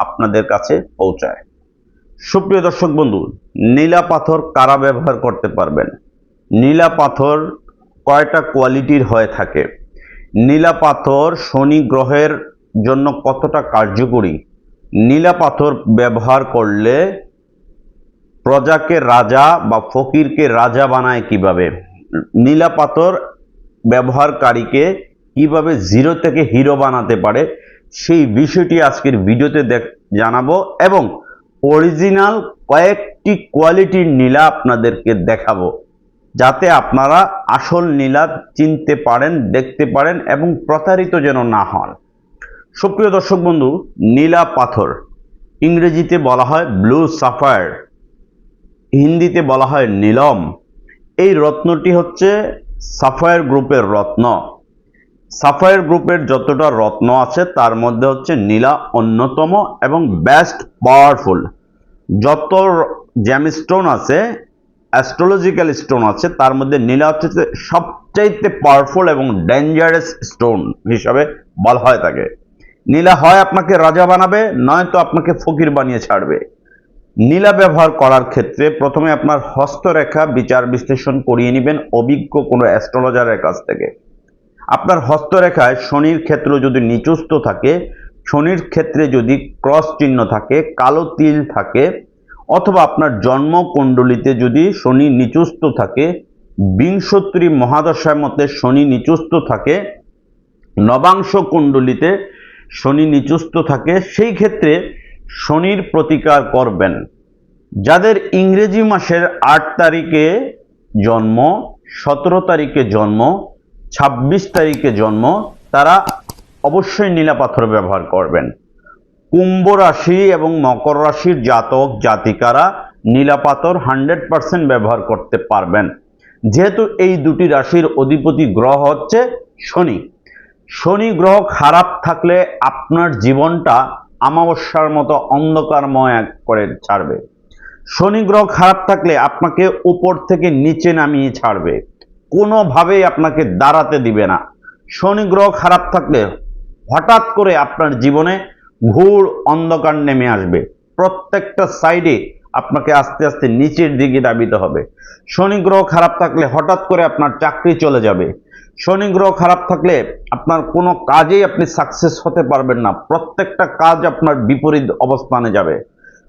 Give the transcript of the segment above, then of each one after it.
আপনাদের কাছে পৌঁছায়। সুপ্রিয় দর্শক বন্ধু, নীলা পাথর কারা ব্যবহার করতে পারবেন? নীলা পাথর কয়টা কোয়ালিটির হয়ে থাকে? নীলা পাথর শনি গ্রহের জন্য কতটা কার্যকরী? নীলা পাথর ব্যবহার করলে প্রজাকে রাজা বা ফকিরকে রাজা বানায় কীভাবে? নীলা পাথর ব্যবহারকারীকে কীভাবে জিরো থেকে হিরো বানাতে পারে? সেই বিষয়টি আজকের ভিডিওতে জানাব এবং অরিজিনাল কয়েকটি কোয়ালিটির নীলা আপনাদেরকে দেখাবো। যাতে আপনারা আসল নীলা চিনতে পারেন, দেখতে পারেন এবং প্রতারিত যেন না হন। সুপ্রিয় দর্শক বন্ধু, নীলা পাথর। ইংরেজিতে বলা হয় ব্লু সাফায়ার হিন্দিতে বলা হয় নীলম। এই রত্নটি হচ্ছে সাফায়ার গ্রুপের রত্ন। সাফায়ার গ্রুপের যতটা রত্ন আছে, তার মধ্যে হচ্ছে নীলা অন্যতম এবং বেস্ট পাওয়ারফুল যত জ্যামস্টোন আছে অ্যাস্ট্রোলজিক্যাল স্টোন আছে, তার মধ্যে নীলা হচ্ছে সবচাইতে পাওয়ারফুল এবং ডেঞ্জারাস স্টোন হিসাবে বলা হয় তাকে। নীলা হয় আপনাকে রাজা বানাবে, নয়তো আপনাকে ফকির বানিয়ে ছাড়বে। নীলা ব্যবহার করার ক্ষেত্রে প্রথমে আপনার হস্তরেখা বিচার বিশ্লেষণ করিয়ে নেবেন অভিজ্ঞ কোনো অ্যাস্ট্রোলজারের কাছ থেকে। আপনার হস্তরেখায় শনির ক্ষেত্র যদি নিচুস্থ থাকে, শনির ক্ষেত্রে যদি ক্রস চিহ্ন থাকে, কালো তিল থাকে, অথবা আপনার জন্ম কুণ্ডলিতে যদি শনি নিচুস্থ থাকে বিংশোত্তরী মহাদশার মতে শনি নিচুস্থ থাকে, নবাংশ কুণ্ডলিতে শনি নিচুস্থ থাকে, সেই ক্ষেত্রে শনির প্রতিকার করবেন। যাদের ইংরেজি মাসের আট তারিখে জন্ম, সতেরো তারিখে জন্ম ছাব্বিশ তারিখে জন্ম, তারা অবশ্যই নীলা পাথর ব্যবহার করবেন। কুম্ভ রাশি এবং মকর রাশির জাতক, জাতিকারা নীলা পাথর হান্ড্রেড পার্সেন্ট ব্যবহার করতে পারবেন। যেহেতু এই দুটি রাশির অধিপতি গ্রহ হচ্ছে শনি। শনি গ্রহ খারাপ থাকলে আপনার জীবনটা আমাবস্যার মতো অন্ধকারময় করে ছাড়বে। শনি গ্রহ খারাপ থাকলে আপনাকে উপর থেকে নিচে নামিয়ে ছাড়বে। কোনোভাবেই আপনাকে দাঁড়াতে দিবে না। শনি গ্রহ খারাপ থাকলে হঠাৎ করে আপনার জীবনে ঘুর অন্ধকার নেমে আসবে। প্রত্যেকটা সাইডে আপনাকে আস্তে আস্তে নিচের দিকে দাবিত হবে। শনি গ্রহ খারাপ থাকলে হঠাৎ করে আপনার চাকরি চলে যাবে। শনি গ্রহ খারাপ থাকলে আপনার কোনো কাজেই আপনি সাকসেস হতে পারবেন না। প্রত্যেকটা কাজ আপনার বিপরীত অবস্থানে যাবে।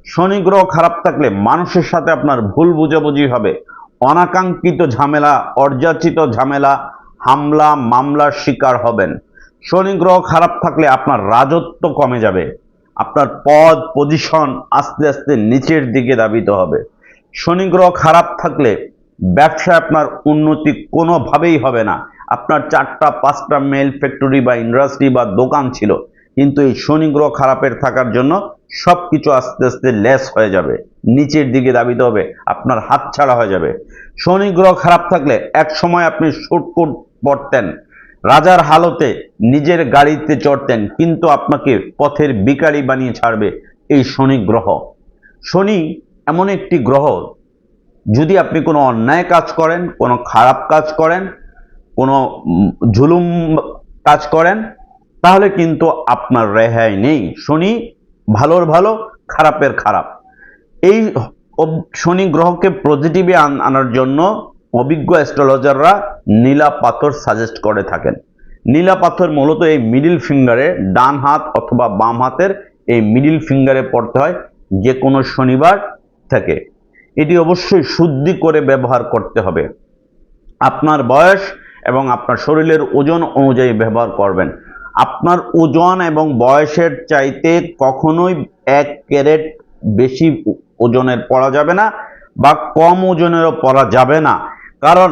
শনি গ্রহ খারাপ থাকলে মানুষের সাথে আপনার ভুল বুঝাবুঝি হবে। অনাকাঙ্ক্ষিত ঝামেলা অর্যাচিত ঝামেলা, হামলা, মামলার শিকার হবেন। শনি গ্রহ খারাপ থাকলে আপনার রাজত্ব কমে যাবে। আপনার পদ পজিশন আস্তে আস্তে নিচের দিকে দাবিত হবে। শনি গ্রহ খারাপ থাকলে ব্যবসায় আপনার উন্নতি কোনোভাবেই হবে না। আপনার চারটা, পাঁচটা মেল ফ্যাক্টরি বা ইন্ডাস্ট্রি বা দোকান ছিল। কিন্তু এই শনি গ্রহ খারাপের থাকার জন্য সব কিছু আস্তে আস্তে লেস হয়ে যাবে। নিচের দিকে দাবিতে হবে, আপনার হাত ছাড়া হয়ে যাবে। শনি গ্রহ খারাপ থাকলে এক সময় আপনি শুটকুট পড়তেন রাজার হালতে নিজের গাড়িতে চড়তেন, কিন্তু আপনাকে পথের বিকারি বানিয়ে ছাড়বে এই শনি গ্রহ। শনি এমন একটি গ্রহ, যদি আপনি কোনো অন্যায় কাজ করেন, কোনো খারাপ কাজ করেন, কোনো ঝুলুম কাজ করেন, তাহলে কিন্তু আপনার রেহাই নেই। শনি ভালোর ভালো, খারাপের খারাপ। এই শনি গ্রহকে পজিটিভে আন- আনার জন্য অভিজ্ঞ অ্যাস্ট্রোলজাররা নীলা পাথর সাজেস্ট করে থাকেন। নীলা পাথর মূলত এই মিডিল ফিঙ্গারে ডান হাত অথবা বাম হাতের এই মিডিল ফিঙ্গারে পড়তে হয় যে কোনো শনিবার থেকে। এটি অবশ্যই শুদ্ধি করে ব্যবহার করতে হবে। আপনার বয়স এবং আপনার শরীরের ওজন অনুযায়ী ব্যবহার করবেন। আপনার ওজন এবং বয়সের চাইতে কখনোই এক ক্যারেট বেশি ওজনের পড়া যাবে না বা কম ওজনেরও পড়া যাবে না। কারণ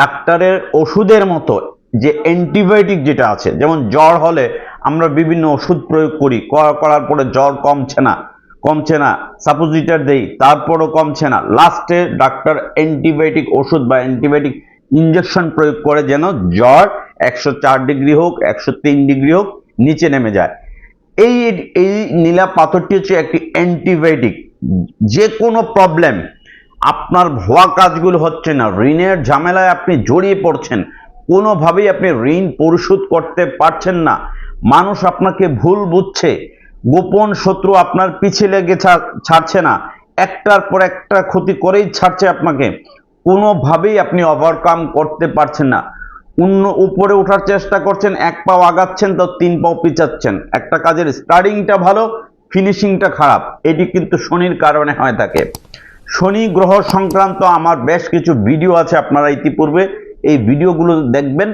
ডাক্তারের ওষুধের মতো যে অ্যান্টিবায়োটিক যেটা আছে, যেমন জ্বর হলে আমরা বিভিন্ন ওষুধ প্রয়োগ করি করার পরে জ্বর কমছে না কমছে না সাপোজিটার দেই, তারপরও কমছে না। লাস্টে ডাক্তার অ্যান্টিবায়োটিক ওষুধ বা অ্যান্টিবায়োটিক ইঞ্জেকশন প্রয়োগ করে যেন জ্বর একশো চার ডিগ্রি হোক, একশো তিন ডিগ্রি হোক, নিচে নেমে যায়। এই এই নীলা পাথরটি হচ্ছে একটি অ্যান্টিবায়োটিক যে কোনো প্রবলেম আপনার ভুয়া কাজগুলো হচ্ছে না। ঋণের ঝামেলায় আপনি জড়িয়ে পড়ছেন। কোনোভাবেই আপনি ঋণ পরিশোধ করতে পারছেন না। মানুষ আপনাকে ভুল বুঝছে। গোপন শত্রু আপনার পিছে লেগে ছাড়ছে না। একটার পর একটা ক্ষতি করেই ছাড়ছে আপনাকে। কোনোভাবেই আপনি ওভারকাম করতে পারছেন না। অন্য উপরে ওঠার চেষ্টা করছেন, এক পাও আগাচ্ছেন, তো তিন পাও পিচাচ্ছেন একটা কাজের স্টার্টিংটা ভালো ফিনিশিংটা খারাপ। এটি কিন্তু শনির কারণে হয় থাকে। শনি গ্রহ সংক্রান্ত আমার বেশ কিছু ভিডিও আছে আপনারা ইতিপূর্বে। এই ভিডিওগুলো দেখবেন।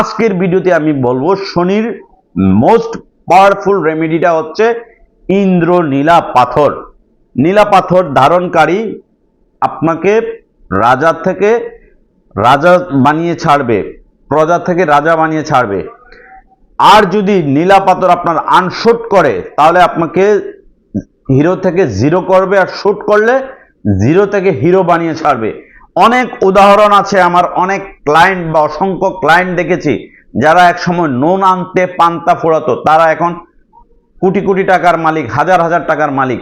আজকের ভিডিওতে আমি বলব, শনির মোস্ট পাওয়ারফুল রেমেডিটা হচ্ছে ইন্দ্র নীলা পাথর। নীলা পাথর ধারণকারী আপনাকে রাজা থেকে রাজা বানিয়ে ছাড়বে। প্রজা থেকে রাজা বানিয়ে ছাড়বে। আর যদি নীলা পাথর আপনার আনশুট করে, তাহলে আপনাকে হিরো থেকে জিরো করবে আর শুট করলে জিরো থেকে হিরো বানিয়ে ছাড়বে। অনেক উদাহরণ আছে, আমার অনেক ক্লায়েন্ট বা অসংখ্য ক্লায়েন্ট দেখেছি, যারা একসময় নুন আনতে পান্তা ফোড়াতো। তারা এখন কোটি কোটি টাকার মালিক, হাজার হাজার টাকার মালিক।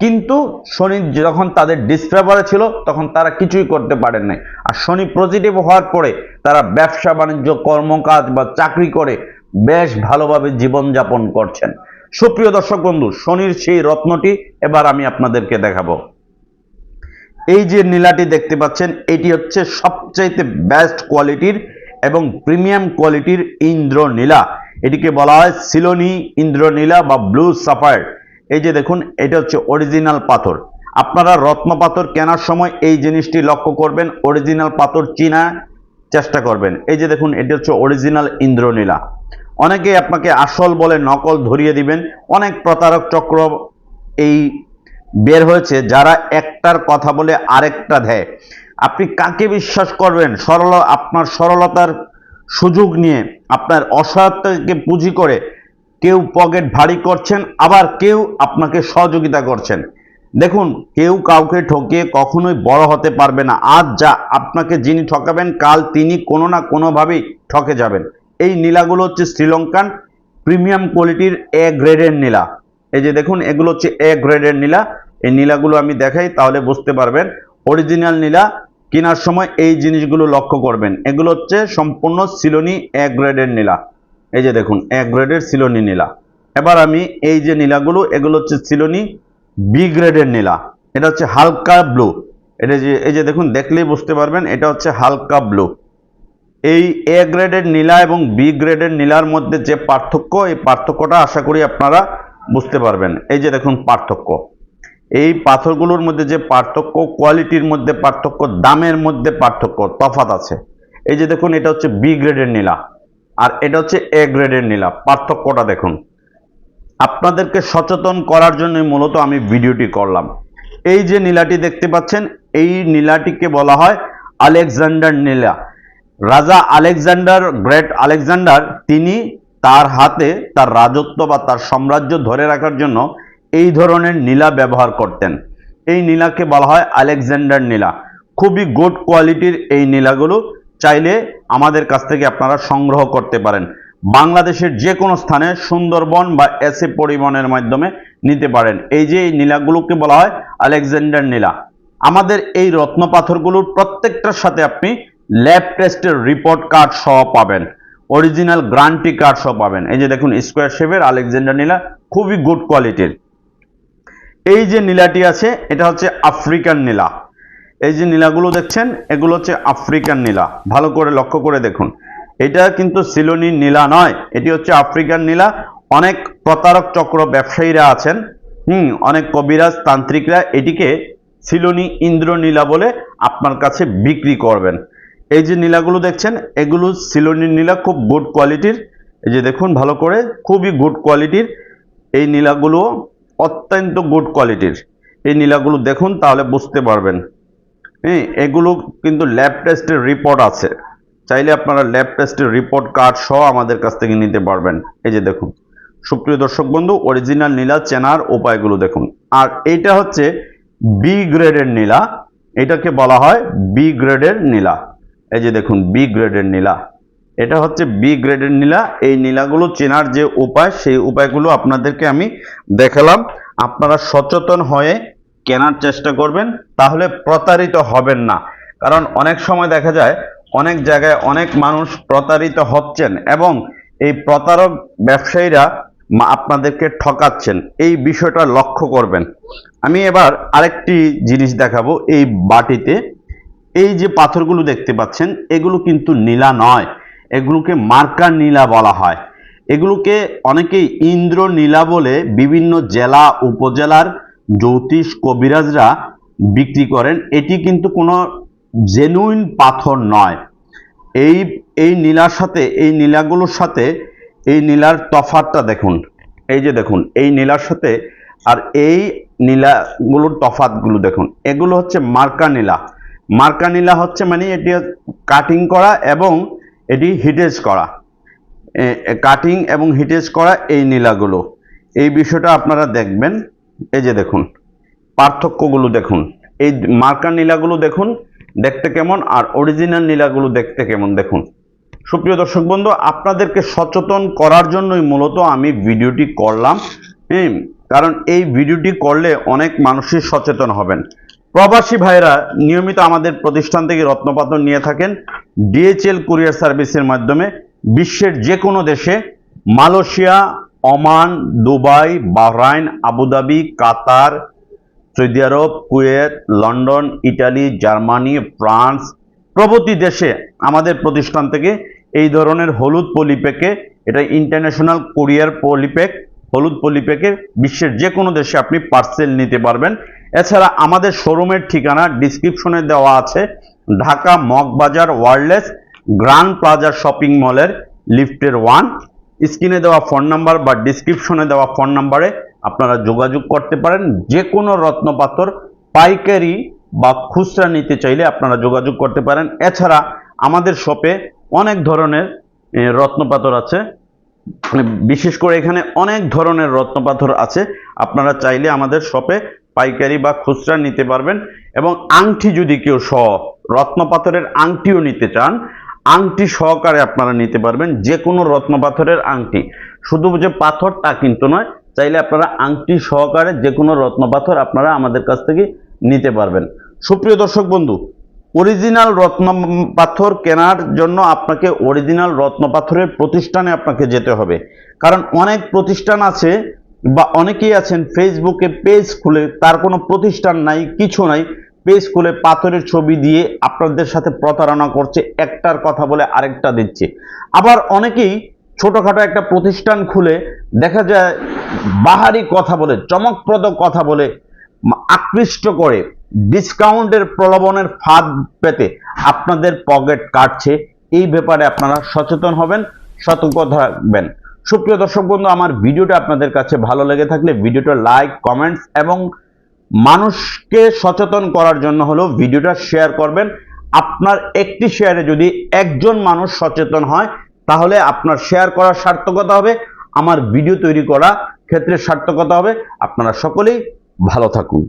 কিন্তু শনি যখন তাদের ডিসফেভারে ছিল, তখন তারা কিছুই করতে পারেন নাই। আর শনি পজিটিভ হওয়ার পরে তারা ব্যবসা, বাণিজ্য, কর্মকাজ বা চাকরি করে বেশ ভালোভাবে জীবনযাপন করছেন। সুপ্রিয় দর্শক বন্ধু, শনির সেই রত্নটি এবার আমি আপনাদেরকে দেখাবো। এই যে নীলাটি দেখতে পাচ্ছেন, এটি হচ্ছে সবচাইতে বেস্ট কোয়ালিটির এবং প্রিমিয়াম কোয়ালিটির ইন্দ্র নীলা এটিকে বলা হয় সিলোনি ইন্দ্র নীলা বা ব্লু সাফায়ার এই যে দেখুন, এটা হচ্ছে অরিজিনাল পাথর। আপনারা রত্ন পাথর কেনার সময় এই জিনিসটি লক্ষ্য করবেন অরিজিনাল পাথর চিনা চেষ্টা করবেন। এই যে দেখুন, এটা হচ্ছে অরিজিনাল ইন্দ্রনীলা। অনেকে আপনাকে আসল বলে নকল ধরিয়ে দিবেন। অনেক প্রতারক চক্র এই বের হয়েছে, যারা একটার কথা বলে আরেকটা দেয়। আপনি কাকে বিশ্বাস করবেন? সরল, আপনার সরলতার সুযোগ নিয়ে, আপনার অসহায়তাকে পুঁজি করে কেউ পকেট ভারী করছেন, আবার কেউ আপনাকে সহযোগিতা করছেন। দেখুন, কেউ কাউকে ঠকিয়ে কখনোই বড় হতে পারবে না। আজ যা আপনাকে যিনি ঠকাবেন, কাল তিনি কোনো না কোনোভাবেই ঠকে যাবেন। এই নীলাগুলো হচ্ছে শ্রীলঙ্কান প্রিমিয়াম কোয়ালিটির এ গ্রেডের নীলা। এই যে দেখুন, এগুলো হচ্ছে এ গ্রেডের নীলা। এই নীলাগুলো আমি দেখাই, তাহলে বুঝতে পারবেন। অরিজিনাল নীলা কেনার সময় এই জিনিসগুলো লক্ষ্য করবেন। এগুলো হচ্ছে সম্পূর্ণ সিলোনি এ গ্রেডের নীলা। এই যে দেখুন এ গ্রেডের সিলোনি নীলা। এবার আমি এই যে নীলাগুলো, এগুলো হচ্ছে সিলোনি বি গ্রেডের নীলা। এটা হচ্ছে হালকা ব্লু। এটা যে, এই যে দেখুন, দেখলেই বুঝতে পারবেন, এটা হচ্ছে হালকা ব্লু। এই এ গ্রেডের নীলা এবং বি গ্রেডের নীলার মধ্যে যে পার্থক্য, এই পার্থক্যটা আশা করি আপনারা বুঝতে পারবেন। এই যে দেখুন, পার্থক্য। এই পাথরগুলোর মধ্যে যে পার্থক্য, কোয়ালিটির মধ্যে পার্থক্য, দামের মধ্যে পার্থক্য তফাত আছে। এই যে দেখুন, এটা হচ্ছে বি গ্রেডের নীলা। আর এটা হচ্ছে এ গ্রেডের নীলা, পার্থক্যটা দেখুন। আপনাদেরকে সচেতন করার জন্য মূলত আমি ভিডিওটি করলাম। এই যে নীলাটি দেখতে পাচ্ছেন, এই নীলাটিকে বলা হয় আলেকজান্ডার নীলা। রাজা আলেকজান্ডার, গ্রেট আলেকজান্ডার, তিনি তার হাতে তার রাজত্ব বা তার সাম্রাজ্য ধরে রাখার জন্য এই ধরনের নীলা ব্যবহার করতেন। এই নীলাকে বলা হয় আলেকজান্ডার নীলা। খুবই গুড কোয়ালিটির এই নীলাগুলো চাইলে আমাদের কাছ থেকে আপনারা সংগ্রহ করতে পারেন। বাংলাদেশের যে কোনো স্থানে সুন্দরবন বা এসে পরিবহনের মাধ্যমে নিতে পারেন। এই যে এই নীলাগুলোকে বলা হয় আলেকজান্ডার নীলা। আমাদের এই রত্ন পাথরগুলোর প্রত্যেকটার সাথে আপনি ল্যাব টেস্টের রিপোর্ট কার্ড সহ পাবেন। অরিজিনাল গ্রান্টি কার্ড সহ পাবেন। এই যে দেখুন, স্কোয়ার শেপের আলেকজান্ডার নীলা খুবই গুড কোয়ালিটির। এই যে নীলাটি আছে, এটা হচ্ছে আফ্রিকান নীলা। এই যে নীলাগুলো দেখছেন, এগুলো হচ্ছে আফ্রিকান নীলা। ভালো করে লক্ষ্য করে দেখুন। এটা কিন্তু সিলোনি নীলা নয়, এটি হচ্ছে আফ্রিকান নীলা। অনেক প্রতারক চক্র ব্যবসায়ীরা আছেন, হুম, অনেক কবিরাজ, তান্ত্রিকরা এটিকে সিলোনি ইন্দ্র নীলা বলে আপনার কাছে বিক্রি করবেন। এই যে নীলাগুলো দেখছেন, এগুলো সিলোনি নীলা খুব গুড কোয়ালিটির এই যে দেখুন, ভালো করে খুবই গুড কোয়ালিটির এই নীলাগুলো অত্যন্ত গুড কোয়ালিটির এই নীলাগুলো দেখুন, তাহলে বুঝতে পারবেন। হ্যাঁ এগুলো কিন্তু ল্যাব টেস্টের রিপোর্ট আছে। চাইলে আপনারা ল্যাব টেস্টের রিপোর্ট কার্ড সহ আমাদের কাছ থেকে নিতে পারবেন। এই যে দেখুন, সুপ্রিয় দর্শক বন্ধু অরিজিনাল নীলা চেনার উপায়গুলো দেখুন। আর এইটা হচ্ছে বি গ্রেডের নীলা। এটাকে বলা হয় বি গ্রেডের নীলা। এই যে দেখুন বি গ্রেডের নীলা। এটা হচ্ছে বি গ্রেডের নীলা। এই নীলাগুলো চেনার যে উপায়, সেই উপায়গুলো আপনাদেরকে আমি দেখালাম। আপনারা সচেতন হয়ে কেনার চেষ্টা করবেন, তাহলে প্রতারিত হবেন না। কারণ অনেক সময় দেখা যায়, অনেক জায়গায় অনেক মানুষ প্রতারিত হচ্ছেন এবং এই প্রতারক ব্যবসায়ীরা আপনাদেরকে ঠকাচ্ছেন। এই বিষয়টা লক্ষ্য করবেন। আমি এবার আরেকটি জিনিস দেখাবো এই বাটিতে। এই যে পাথরগুলো দেখতে পাচ্ছেন, এগুলো কিন্তু নীলা নয়। এগুলোকে মার্কার নীলা বলা হয়। এগুলোকে অনেকেই ইন্দ্র নীলা বলে বিভিন্ন জেলা, উপজেলার জ্যোতিষ কবিরাজরা বিক্রি করেন, এটি কিন্তু কোনো জেনুইন পাথর নয়। এই এই নীলার সাথে, এই নীলাগুলোর সাথে, এই নীলার তফাতটা দেখুন। এই যে দেখুন, এই নীলার সাথে আর এই নীলাগুলোর তফাতগুলো দেখুন। এগুলো হচ্ছে মার্কা নীলা। মার্কা নীলা হচ্ছে মানে এটি কাটিং করা এবং এটি হিটেজ করা। কাটিং এবং হিটেজ করা এই নীলাগুলো। এই বিষয়টা আপনারা দেখবেন। এই যে দেখুন, পার্থক্যগুলো দেখুন। এই মার্কার নীলাগুলো দেখুন, দেখতে কেমন, আর অরিজিনাল নীলাগুলো দেখতে কেমন দেখুন। সুপ্রিয় দর্শক বন্ধু, আপনাদেরকে সচেতন করার জন্যই মূলত আমি ভিডিওটি করলাম হ্যাঁ কারণ এই ভিডিওটি করলে অনেক মানুষই সচেতন হবেন। প্রবাসী ভাইরা নিয়মিত আমাদের প্রতিষ্ঠান থেকে রত্নপাতন নিয়ে থাকেন ডিএচএল কুরিয়ার সার্ভিসের মাধ্যমে বিশ্বের যে কোনো দেশে Malaysia Oman, Dubai, Bahrain, Abu Dhabi, Qatar, Saudi Arab, Kuwait, London, Italy, Germany, France প্রভৃতি দেশে আমাদের প্রতিষ্ঠান থেকে এই ধরনের হলুদ পলিপ্যাকে এটা ইন্টারন্যাশনাল কোরিয়ার পলিপ্যাক হলুদ পলিপ্যাকে বিশ্বের যে কোনো দেশে আপনি পার্সেল নিতে পারবেন। এছাড়া আমাদের শোরুমের ঠিকানা ডিসক্রিপশনে দেওয়া আছে। Dhaka Moghbazar wireless grand plaza shopping মলের লিফটের ওয়ান স্ক্রিনে দেওয়া ফোন নাম্বার বা ডিসক্রিপশনে দেওয়া ফোন নাম্বারে আপনারা যোগাযোগ করতে পারেন। যে কোনো রত্নপাথর পাইকারি বা খুচরা নিতে চাইলে আপনারা যোগাযোগ করতে পারেন। এছাড়া আমাদের শপে অনেক ধরনের রত্নপাথর আছে। মানে বিশেষ করে এখানে অনেক ধরনের রত্নপাথর আছে। আপনারা চাইলে আমাদের শপে পাইকারি বা খুচরা নিতে পারবেন। এবং আংটি যদি কেউ সহ রত্নপাথরের আংটিও নিতে চান আংটি সহকারে আপনারা নিতে পারবেন যে কোনো রত্ন পাথরের আংটি। শুধু যে পাথর তা কিন্তু নয়, চাইলে আপনারা আংটি সহকারে যে কোনো রত্ন পাথর আপনারা আমাদের কাছ থেকে নিতে পারবেন। সুপ্রিয় দর্শক বন্ধু অরিজিনাল রত্ন পাথর কেনার জন্য আপনাকে অরিজিনাল রত্ন পাথরের প্রতিষ্ঠানে আপনাকে যেতে হবে। কারণ অনেক প্রতিষ্ঠান আছে বা অনেকেই আছেন ফেসবুকে পেজ খুলে তার কোনো প্রতিষ্ঠান নাই, কিছু নাই পেজ খুলে পাথরের ছবি দিয়ে আপনাদের সাথে প্রতারণা করছে, একটার কথা বলে আরেকটা দিচ্ছে। আবার অনেকেই ছোটখাটো একটা প্রতিষ্ঠান খুলে দেখা যায় বাহারি কথা বলে, চমকপ্রদ কথা বলে, আকৃষ্ট করে, ডিসকাউন্টের প্রলোভনের ফাঁদ পেতে আপনাদের পকেট কাটছে। এই ব্যাপারে আপনারা সচেতন হবেন, সতর্ক থাকবেন। সুপ্রিয় দর্শক বন্ধু, আমার ভিডিওটা আপনাদের কাছে ভালো লেগে থাকলে ভিডিওটা লাইক, কমেন্টস এবং মানুষকে সচেতন করার জন্য হলো ভিডিওটা শেয়ার করবেন। আপনার একটি শেয়ারে যদি একজন মানুষ সচেতন হয়, তাহলে আপনার শেয়ার করার সার্থকতা হবে, আমার ভিডিও তৈরি করা ক্ষেত্রে সার্থকতা হবে। আপনারা সকলেই ভালো থাকুন।